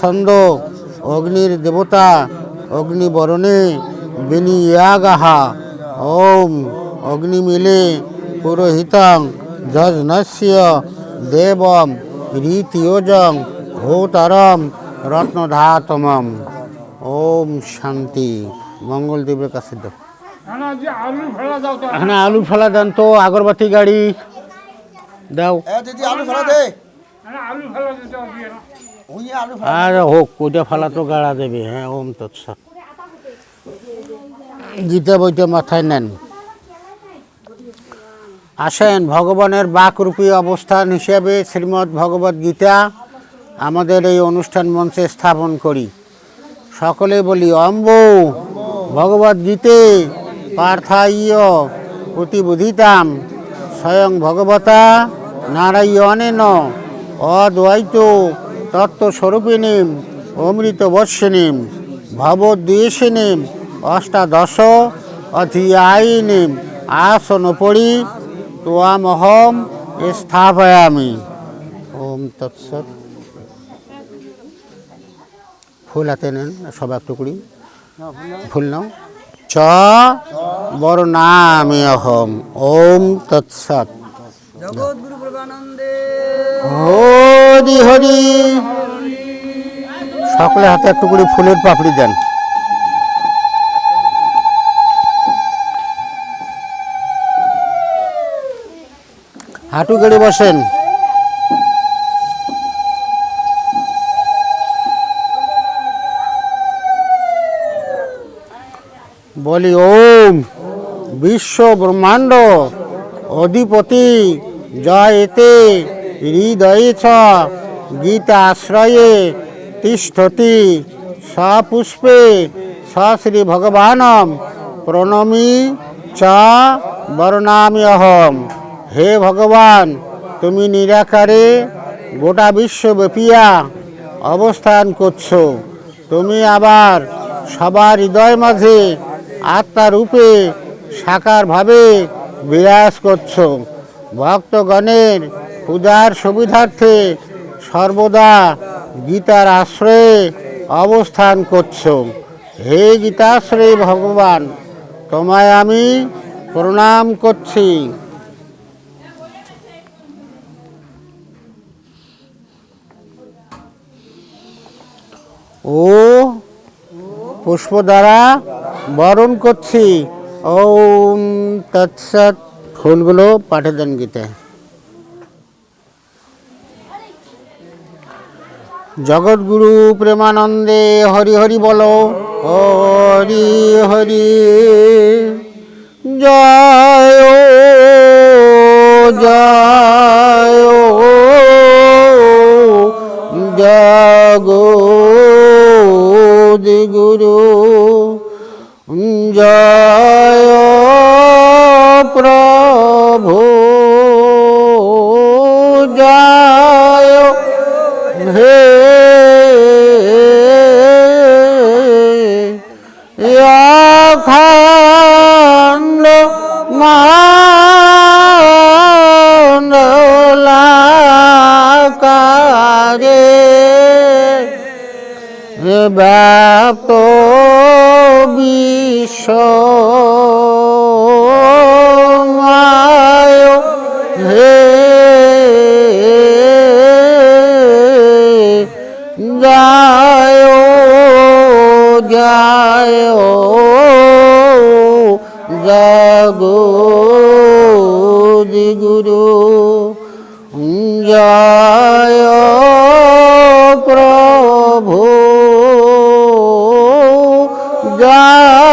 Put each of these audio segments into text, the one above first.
ছন্দ অগ্নির দেবতা অগ্নিবরণে বিনিয়াগাহা। ওম অগ্নিমিলে পুরোহিতং যজ্ঞস্য দেবম রীতিয়োজং ভূতরম রত্নধাতমম। ওম শান্তি। মঙ্গলদেবের কাছে না আলু ফেলা দাও তো। এখানে আলু ফেলা দেন তো আগরবাতি গাড়ি। দাও। আলু ফেলা দে। আলু ফেলা দিতে আর হোক ওইটা ফেলা তো গাড়া দেবে হ্যাঁ ওম তৎসৎ গীতা বইটা মাথায় নেন। আসেন ভগবানের বাকরূপী অবস্থান হিসেবে শ্রীমদ্ ভগবদ গীতা আমাদের এই অনুষ্ঠান মঞ্চে স্থাপন করি। সকলে বলি অম্ব ভগবদ গীতে পার্থাইয় প্রতিবোধিতাম স্বয়ং ভগবতা নারায়ণেন অদ্বৈত তত্ত্বস্বরূপিণীম অমৃত বর্ষিণীম ভবদ্বেষিণীম অষ্টাদশ অধিয়ায়িনীম আসনপরি তোয়ামহম স্থাপয়ামি। ওম তৎসৎ। ফুল হাতে নেন সব একটু করি। ফুল নাও। চ বর্ণামি অহম ওম তৎসৎ। জগৎগুরু প্রভানন্দে হরি হরি। সকলে হাতে একটু করে ফুলের পাপড়ি দেন। হাঁটু গেড়ে বসেন। বলি, ওম বিশ্ব ব্রহ্মাণ্ড অধিপতি জয় এতে হৃদয়ে ছ, গীতা আশ্রয়ে তিষ্ঠতি সপুষ্পে শ্রী ভগবানম প্রণমি চ, বরণামি অহম। হে ভগবান, তুমি নিরাকারে গোটা বিশ্বব্যাপিয়া অবস্থান করছ। তুমি আবার সবার হৃদয় মাঝে আত্মারূপে সাকারভাবে বিরাজ করছ। ভক্তগণের পূজার সুবিধার্থে সর্বদা গীতার আশ্রয়ে অবস্থান করছ। হে গীতাশ্রয়ী ভগবান, তোমায় আমি প্রণাম করছি। ও পুষ্প দ্বারা বরণ করছি। ও তৎসৎ। ফুলগুলো পাঠে দেন গীতে। জগৎগুরু প্রেমানন্দে হরি হরি বলো হরি হরি। জয় জয় জগৎ গুরু জয় প্রভু। জয়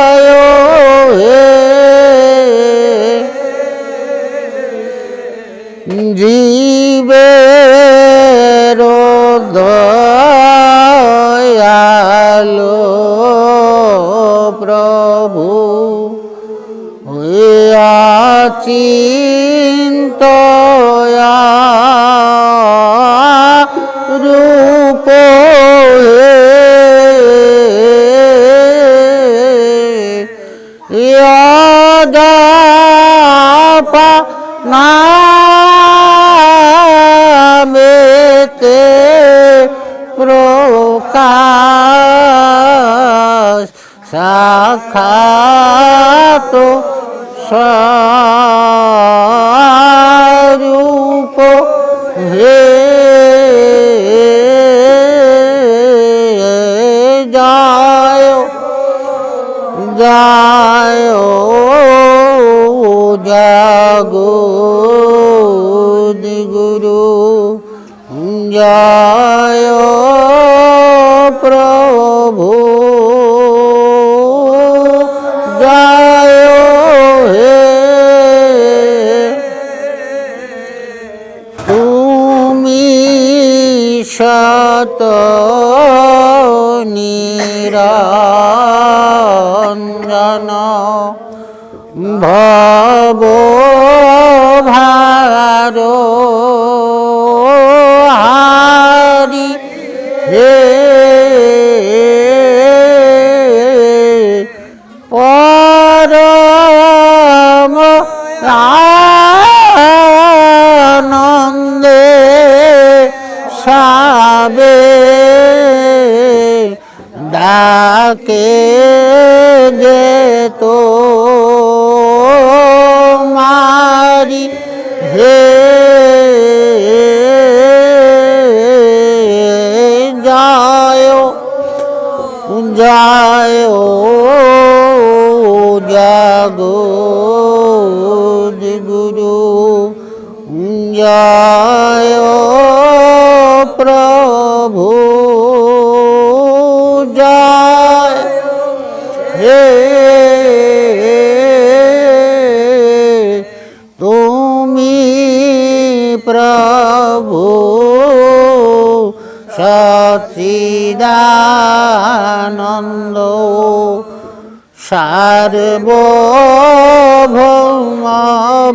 হে হে প্রভু। সচিদানন্দ সার্বভৌম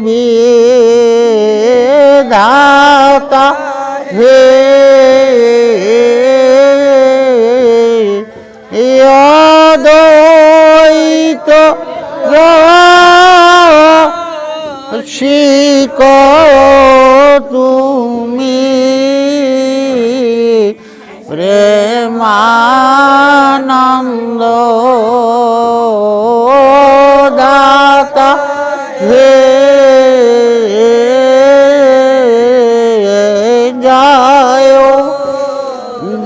বিধাতা হে। অদ্বৈত শিক তুমি। প্রেমানন্দ দাতা হে যায়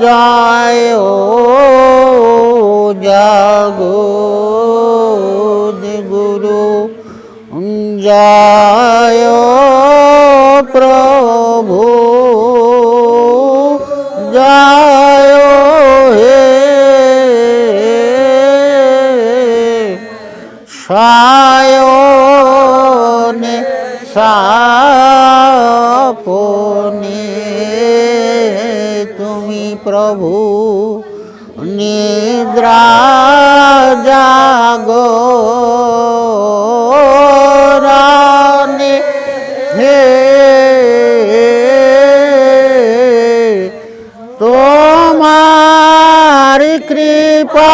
যায় জাগো। জয় প্রভু জয় হে সায়নে সাপনে তুমি প্রভু নিদ্রা জাগো। তোমার কৃপা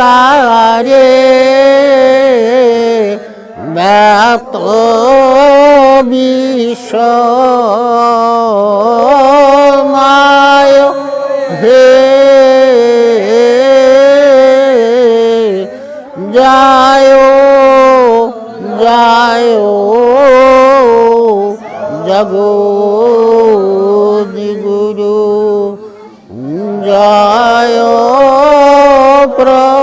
ডোলাকারে ব্যাপ্ত বিশ্ব মায় হে যায় যায় জগো গুরু জয় প্রভু।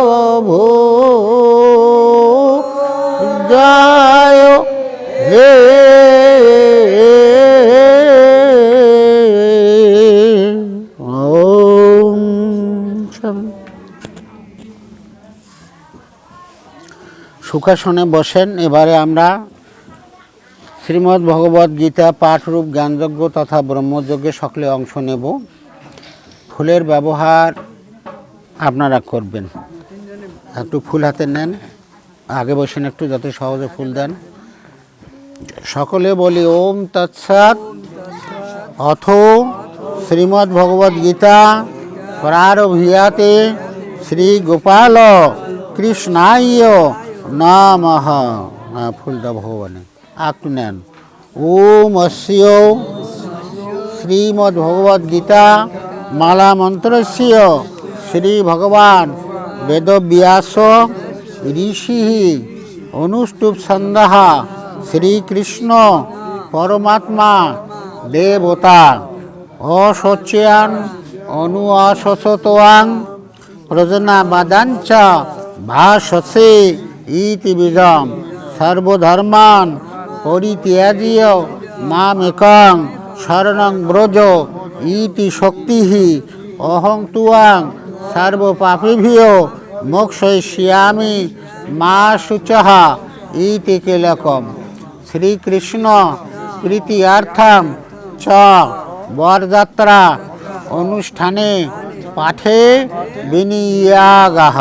সুখাসনে বসেন। এবারে আমরা শ্রীমদ্ ভগবদ গীতা পাঠরূপ জ্ঞানযজ্ঞ তথা ব্রহ্মযজ্ঞে সকলে অংশ নেব। ফুলের ব্যবহার আপনারা করবেন। একটু ফুল হাতে নেন। আগে বসেন একটু, যাতে সহজে ফুল দেন। সকলে বলি, ওম তৎসৎ। অথ শ্রীমদ্ ভগবদ গীতা প্রারভিয়াতে শ্রী গোপাল কৃষ্ণায়। নমঃ হ্যাঁ ফুল দাও ভগবানে একটু নেন ওম অস্য শ্রীমদ্ ভগবদ গীতা মালা মন্ত্রস্য শ্রী ভগবান বেদব্যাস ঋষি অনুষ্টুপ ছন্দः শ্রীকৃষ্ণ পরমাত্মা দেবতা অশোচ্যান অনু অশোচতোয়াং প্রজনাবাদাঞ্চ ভাষসে ইতি বিদম সর্বধর্মান, পরিত্যাজ্য, মামেকং, শরণং ব্রজ, ইতি শক্তি অহং তুয়াং, সর্বপাপিভ্যো মোক্ষয়িষ্যামি মা শুচः ইতি কিলকম শ্রীকৃষ্ণ প্রীতিয়ার্থম চ, বরযাত্রা, অনুষ্ঠানে পাঠে বিনিয়াগাহ।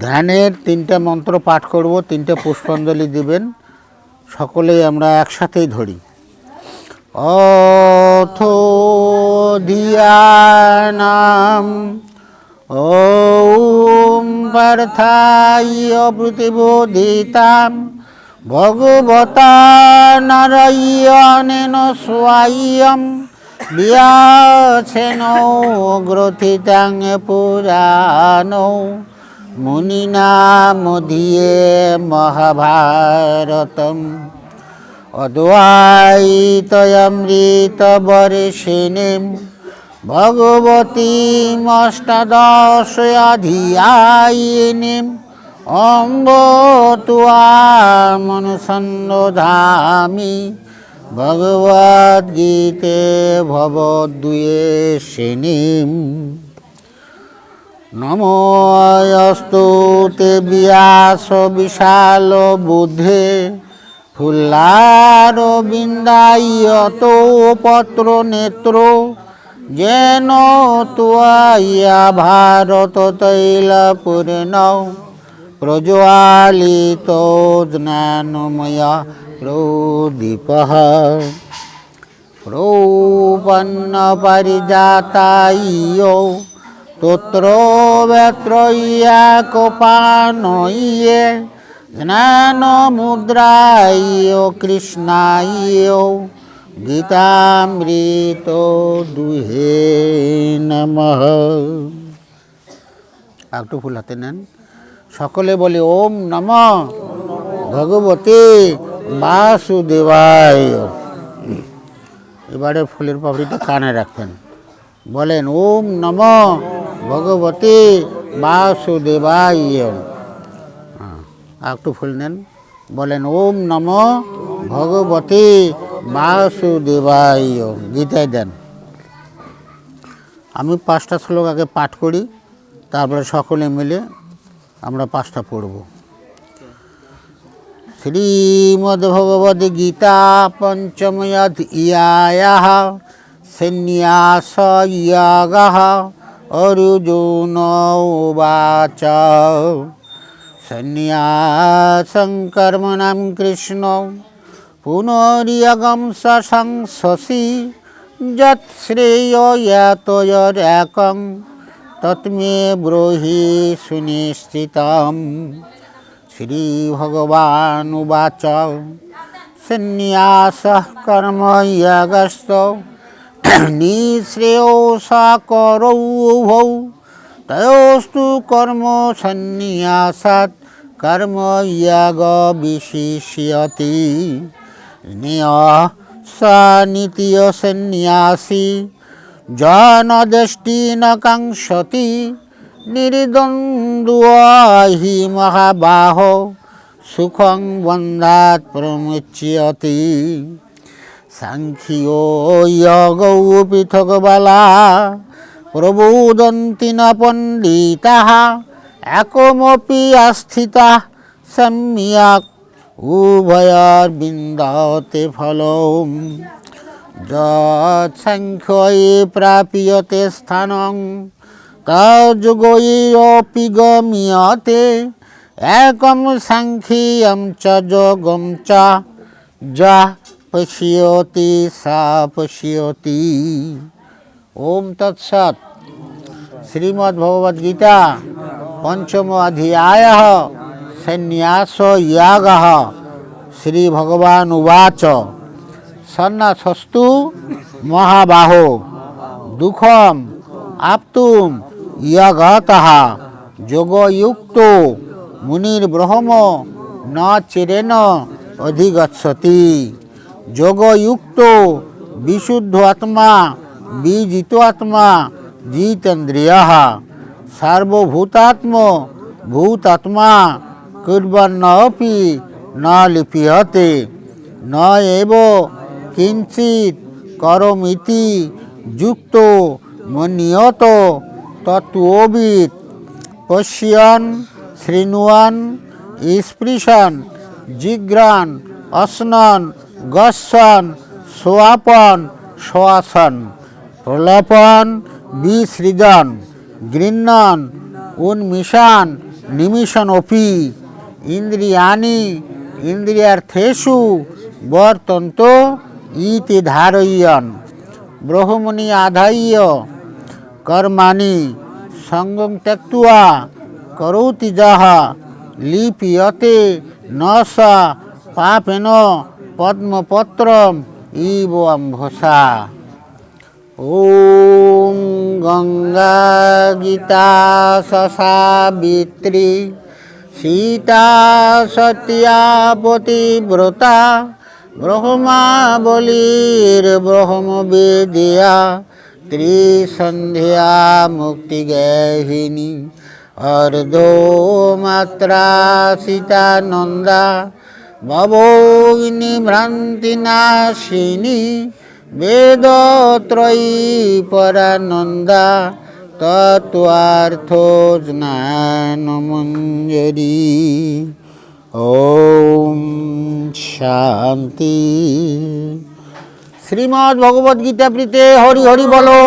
ধ্যানের তিনটা মন্ত্র পাঠ করব, তিনটে পুষ্পাঞ্জলি দিবেন। সকলেই আমরা একসাথেই ধরি। অথ ধিয়ানাম ওম পার্থায় প্রতিবোধিতাম ভগবতা নারায়ণেন স্বায়্যম বিয়াছেন গ্রথিতাং পুরাণো। মুনিনা মধিয়ে মহাভারতম। অদ্বৈতমৃতবর্ষিণীম ভগবতীমষ্টাদশাধিয়ায়িনীম অম্ব তুয়ামনুসন্ধামি। ভগবদ্গীতে ভবদ্বয়ে শ্রেণীম নমস্তু তে ব্যাস বিশাল বুদ্ধে ফুল্লার বিন্দায়ত পত্র নেত্র, যেন তুয়াইয়া ভারত তৈল পূর্ণ প্রজ্বালিত জ্ঞানময় প্রদীপ। প্রপন্ন পরিজাতায় তত্র ব্যত্রয়া কোপানয়ে জ্ঞান মুদ্রায় কৃষ্ণায় গীতামৃত দুহে নমঃ। একটু ফুল হাতে নেন। সকলে বলে, ওম নম ভগবতে বাসুদেবায়। এবারে ফুলের পাপড়িটা কানে রাখবেন বলেন, ওম নম ভগবতে বাসুদেবায় হ্যাঁ, একটু ফুল নেন। বলেন ওম নম ভগবতে বাসুদেবায় গীতায় দেন। আমি পাঁচটা শ্লোক আগে পাঠ করি তারপরে সকলে মিলে আমরা পাঁচটা পড়ব। শ্রীমদ্ভগবদ গীতা পঞ্চময়দ ইয়া সন্ন্যাস ইয়াগ অর্জুন উবাচ সন্ন্যাসং কর্মণাম কৃষ্ণ পুনরিয়গম সংসসি যৎ শ্রেয়তয়রেকং তৎমে ব্রহি সুনিশ্চিতম শ্রীভগবানুবাচ সন্ন্যাসः কর্ময়গস্ত নিঃশ্রেয়ো সাকরৌ উভৌ তয়োস্তু কর্ম সন্ন্যাসাৎ কর্ময়াগ বিশিষ্যতি নিয় স নীতীয় সন্ন্যাসী জনদৃষ্টি ন কাঙ্ক্ষতি নির্দ্বন্দ্ব মহাবাহ সুখং বন্ধাত প্রমুচ্যতি সাংখ্যিও যোগৌ পৃথক বালা প্রবোদন্তি ন পণ্ডিতা, একমপি আস্থিতা সম্যক উভয়ার বিন্দাতে ফলম। যৎসাংখ্যয়ে প্রাপ্যতে স্থানং তযোগয়পি গম্যতে, একম সাংখ্যিয়ম চ যোগম চ। যা পশ্যতি সা পশ্যতি ওম তৎসৎ শ্রীমদ্ ভগবদ গীতা পঞ্চম অধ্যায় সন্ন্যাস ইয়াগ শ্রী ভগবান উবাচ সন্ন্যাসস্তু মহাবাহো দুঃখম আপ্তুম ইয়াগত যোগযুক্ত মুনির ব্রহ্ম ন চিরেন অধিগচ্ছতি যোগযুক্ত, বিশুদ্ধ আত্মা, বিজিত আত্মা, জিতেন্দ্রিয় সার্বভূতাত্ম, ভূতাত্মা, কুর্বন্নপি, ন লিপ্যতে, ন এব কিঞ্চিত করমিতি, যুক্ত, মনিয়ত, তত্ত্ববিদ পশ্যন শৃণুয়ান স্পৃশন জিঘ্রান অশ্নন গස්සন সোয়াপন সোয়াসন প্রলাপন, বিসৃজন, গৃহ্ণন, উন্মিষান, নিমিষণ অপি ইন্দ্রিয়ানি ইন্দ্রিয়ার্থেষু, বর্তন্ত, ইতি ধারয়্যন ব্রহ্মণি আধায়্য কর্মাণি সঙ্গম ত্যক্ত্বা করোতি যাহ, লিপিয়তে ন পাপেন পদ্মপত্রম ইব অম্ভসা ওম গঙ্গা গীতা সাবিত্রী সীতা সত্যাপতিব্রতা ব্রহ্মা বলির ব্রহ্ম বেদিয়া ত্রিসন্ধ্যা মুক্তি গেহিনী অর্ধো মাত্রা সীতানন্দা ভবগ্নি ভ্রান্তি নাশিনী বেদত্রয়ী পরানন্দা তত্ত্বার্থ জ্ঞানমঞ্জরি ওম শান্তি। শ্রীমদ্ ভগবদ গীতা প্রীতে হরি হরি বলো,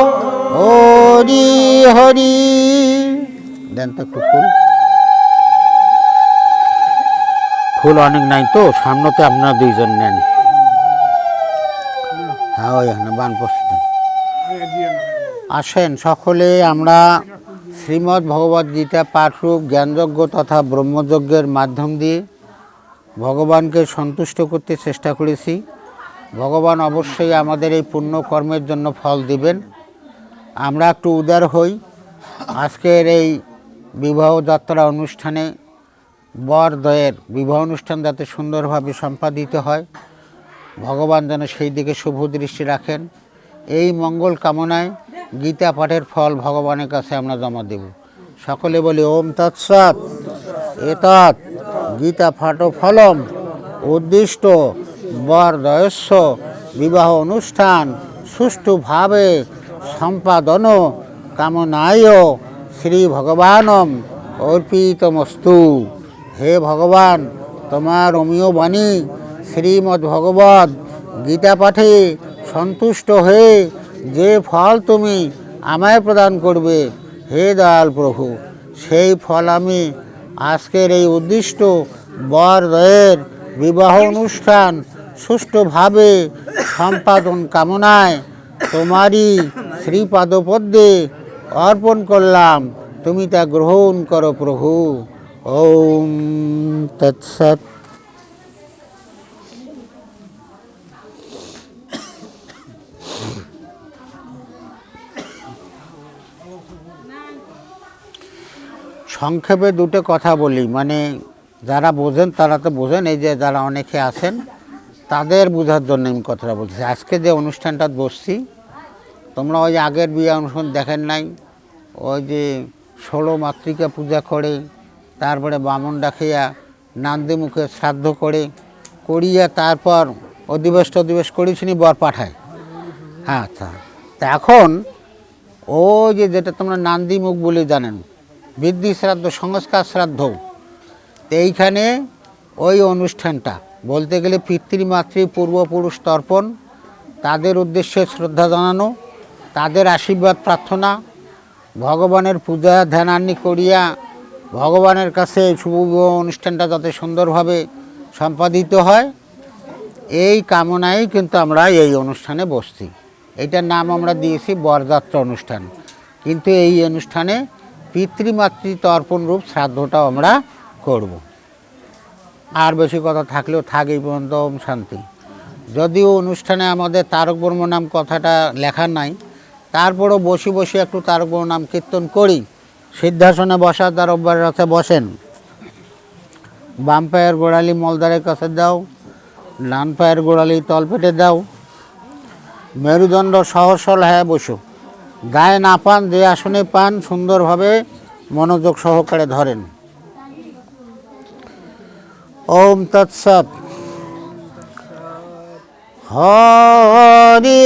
হরি হরি। দেন তো একটু ফুল অনেক নাই তো, সামনেতে আপনারা দুইজন নেন। হ্যাঁ ওই বান আসেন, সকলে আমরা শ্রীমদ্ ভগবদ গীতা পাঠরূপ জ্ঞানযজ্ঞ তথা ব্রহ্মযজ্ঞের মাধ্যম দিয়ে ভগবানকে সন্তুষ্ট করতে চেষ্টা করেছি। ভগবান অবশ্যই আমাদের এই পুণ্য কর্মের জন্য ফল দিবেন। আমরা একটু উদার হই। আজকের এই বিবাহ যাত্রা অনুষ্ঠানে বর দয়ের বিবাহ অনুষ্ঠান যাতে সুন্দরভাবে সম্পাদিত হয়, ভগবান যেন সেই দিকে শুভ দৃষ্টি রাখেন। এই মঙ্গল কামনায় গীতা পাঠের ফল ভগবানের কাছে আমরা জমা দেব। সকলে বলি, ওম তৎসৎ, এতৎ গীতা ফাটো ফলম উদ্দিষ্ট বরদয়স্য বিবাহ অনুষ্ঠান সুষ্ঠুভাবে সম্পাদন কামনায় শ্রী ভগবানম অর্পিতমস্তু। হে ভগবান, তোমার অমীয় বাণী শ্রীমদ্ ভগবত গীতা পাঠে সন্তুষ্ট হয়ে যে ফল তুমি আমায় প্রদান করবে, হে দয়াল প্রভু, সেই ফল আমি আজকের এই উদ্দিষ্ট বরদয়ের বিবাহ অনুষ্ঠান সুষ্ঠুভাবে সম্পাদন কামনায় তোমারই শ্রীপাদপদ্মে অর্পণ করলাম। তুমি তা গ্রহণ করো প্রভু। ওম তৎসৎ। সংক্ষেপে দুটো কথা বলি মানে যারা বোঝেন তারা তো বোঝেন, এই যে যারা অনেকে আছেন, তাদের বোঝার জন্য আমি কথাটা বলছি। আজকে যে অনুষ্ঠানটা বসছি, তোমরা ওই আগের বিয়ে অনুষ্ঠান দেখেন নাই, ওই যে ষোলো মাতৃকা পূজা করে তারপরে বামন ডাকিয়া নান্দি মুখে শ্রাদ্ধ করে, করিয়া তারপর অধিবেশ অধিবেশ করেছিনি বর পাঠায়। হ্যাঁ আচ্ছা তা এখন ও যে যেটা তোমরা নান্দি মুখ বলে জানেন বৃদ্ধি শ্রাদ্ধ, সংস্কার শ্রাদ্ধ, এইখানে ওই অনুষ্ঠানটা, বলতে গেলে পিতৃমাতৃ, পূর্বপুরুষ তর্পণ, তাদের উদ্দেশ্যে শ্রদ্ধা জানানো, তাদের আশীর্বাদ প্রার্থনা, ভগবানের পূজা ধ্যানান্নি করিয়া ভগবানের কাছে শুভ অনুষ্ঠানটা যাতে সুন্দরভাবে সম্পাদিত হয়, এই কামনায় কিন্তু আমরা এই অনুষ্ঠানে বসছি। এইটার নাম আমরা দিয়েছি বরযাত্রা অনুষ্ঠান। কিন্তু এই অনুষ্ঠানে পিতৃমাতৃ তর্পণ রূপ শ্রাদ্ধটাও আমরা করব। আর বেশি কথা থাকলেও থাক এই পর্যন্ত শান্তি। যদিও অনুষ্ঠানে আমাদের তারক বর্ম নাম কথাটা লেখা নাই, তারপরও বসে বসে একটু তারক বর্ম নাম কীর্তন করি। সিদ্ধাসনে বসা তার অভ্যাস আছে বসেন। বাম পায়ের গোড়ালি মলদারের কাছে দাও, ডান পায়ের গোড়ালি তলপেটে দাও। মেরুদণ্ড সহসল হ্যাঁ বসো। গায়ে না পান, যে আসনে পান, সুন্দরভাবে মনোযোগ সহকারে ধরেন। ওম তৎসৎ। হরে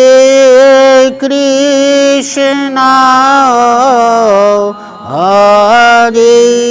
কৃষ্ণ।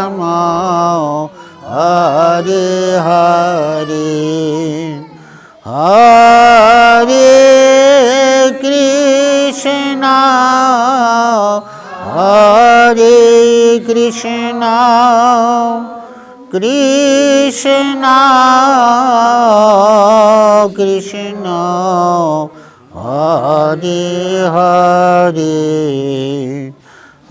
রাম হরে হরে হরে কৃষ্ণ হরে কৃষ্ণ কৃষ্ণ কৃষ্ণ হরে হরে।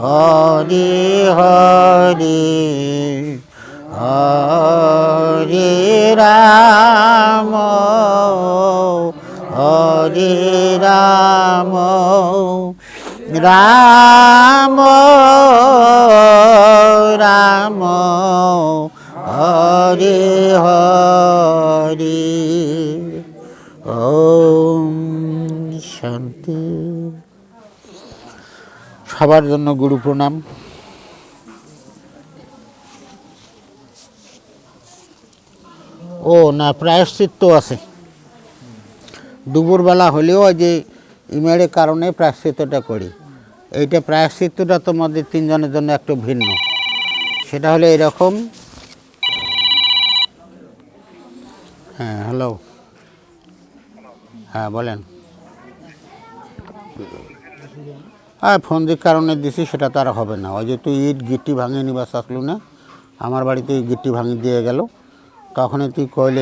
হরে হরে হরে রাম হরে রাম রাম রাম হরে হরে। ওম শান্তি। সবার জন্য গুরু প্রণাম। ও, না, প্রায়শ্চিত্ত আছে। দুপুরবেলা হলেও যে ইমেলের কারণে প্রায়শ্চিত্তটা করি। এইটা প্রায়শ্চিত্তটা তোমাদের তিনজনের জন্য একটু ভিন্ন। সেটা হলো এরকম। হ্যাঁ হ্যালো হ্যাঁ বলেন। হ্যাঁ ফোন যে কারণে দিছি, সেটা তো আর হবে না। ওই যে তুই ইট, গিট্টি ভাঙিয়ে নিবাস আসলো না? আমার বাড়িতে গিট্টি ভাঙিয়ে দিয়ে গেল। তখনই তুই কইলে